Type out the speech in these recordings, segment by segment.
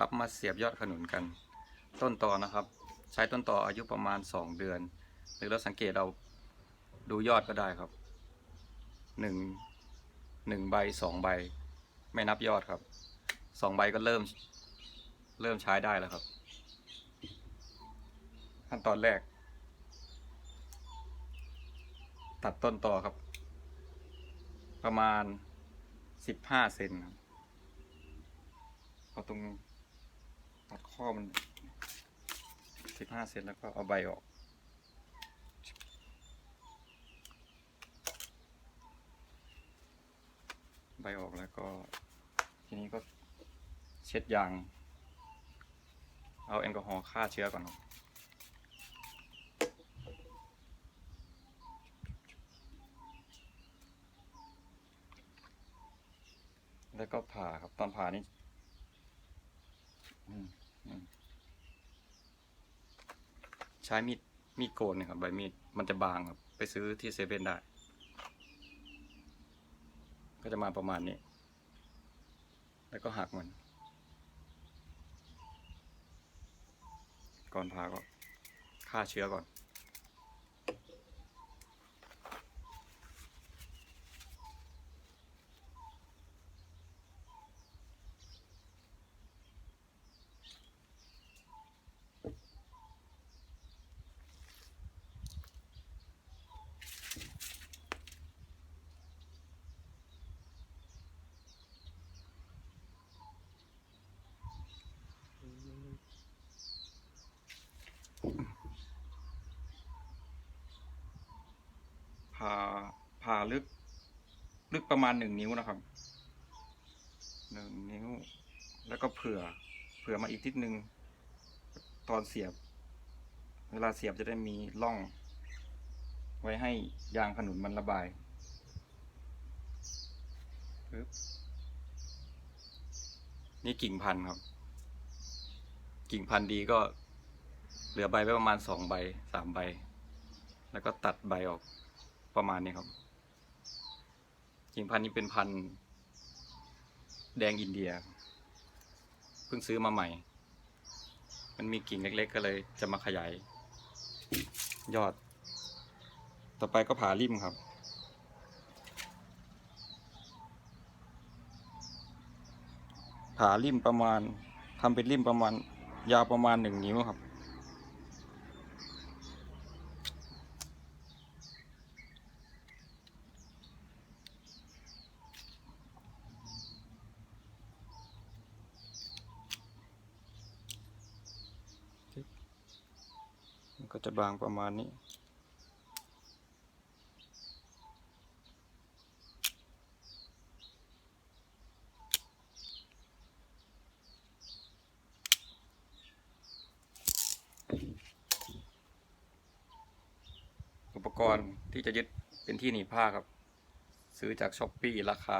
ครับมาเสียบยอดขนุนกัน ต้นต่อนะครับ ใช้ต้นต่ออายุประมาณ 2 เดือน หรือเราสังเกตเราดูยอดก็ได้ครับหนึ่งหนึ่งใบสองใบ ไม่นับยอดครับสองใบก็เริ่มเริ่มใช้ได้แล้วครับ ขั้นตอนแรก ตัดต้นต่อครับ ประมาณสิบห้าเซนครับเอาตรง ตัดข้อมันสิบห้าเซนแล้วก็เอาใบออก ใบออกแล้วก็ ทีนี้ก็เช็ดยาง เอาแอลกอฮอล์ฆ่าเชื้อก่อนครับแล้วก็ผ่าครับตอนผ่านี่ ใช้มีดมีดโกนเนะครับใบมีดมันจะบางครับ ไปซื้อที่เซเว่นได้ ก็จะมาประมาณนี้ แล้วก็หักมัน ก่อนพาก็ฆ่าเชื้อก่อน ผ่า ผ่าลึก ลึกประมาณหนึ่งนิ้วนะครับหนึ่งนิ้ว แล้วก็เผื่อ เผื่อมาอีกทิศหนึ่งตอนเสียบ เวลาเสียบจะได้มีร่อง ไว้ให้ยางขนุนมันระบายปึ๊บนี่กิ่งพันธุ์ครับ กิ่งพันธุ์ดีก็เหลือใบไว้ประมาณสองใบสามใบ แล้วก็ตัดใบออกประมาณนี้ครับ กิ่งพันธุ์นี้เป็นพันธุ์แดงอินเดีย เพิ่งซื้อมาใหม่ มันมีกิ่งเล็ก ๆ ก็เลยจะมาขยาย ยอด ต่อไปก็ผ่าริมครับ ผ่าริมประมาณทำเป็นริมประมาณ ยาวประมาณหนึ่งนิ้วครับ มันก็จะบางประมาณนี้ อุปกรณ์ที่จะยึดเป็นที่หนีบผ้าครับ ซื้อจากช้อปปี้ราคา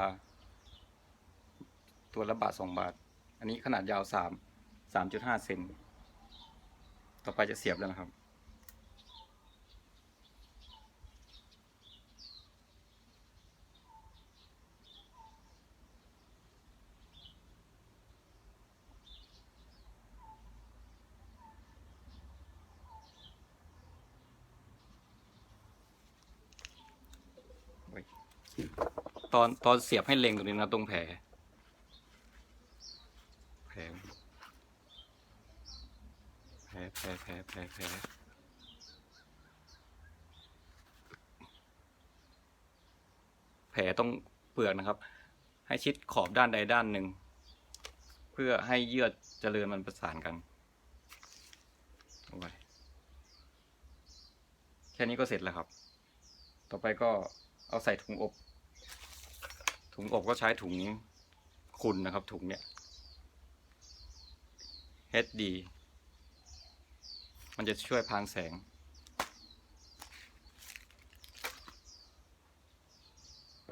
ตัวละบาทสองบาท อันนี้ขนาดยาวสามสามจุดห้าเซนต่อไปจะเสียบแล้วนะครับ โอ้ย ตอนตอนเสียบให้เล็งตรงนี้นะตรงแผลแผลแผลแผลแผลแผลแผลแผลต้องเปลือกนะครับ ให้ชิดขอบด้านใดด้านหนึ่ง เพื่อให้เยื่อเจริญมันประสานกันเอาไว้แค่นี้ก็เสร็จแล้วครับ ต่อไปก็เอาใส่ถุงอบ ถุงอบก็ใช้ถุงคุณนะครับ ถุงเนี้ย HD มันจะช่วยพรางแสง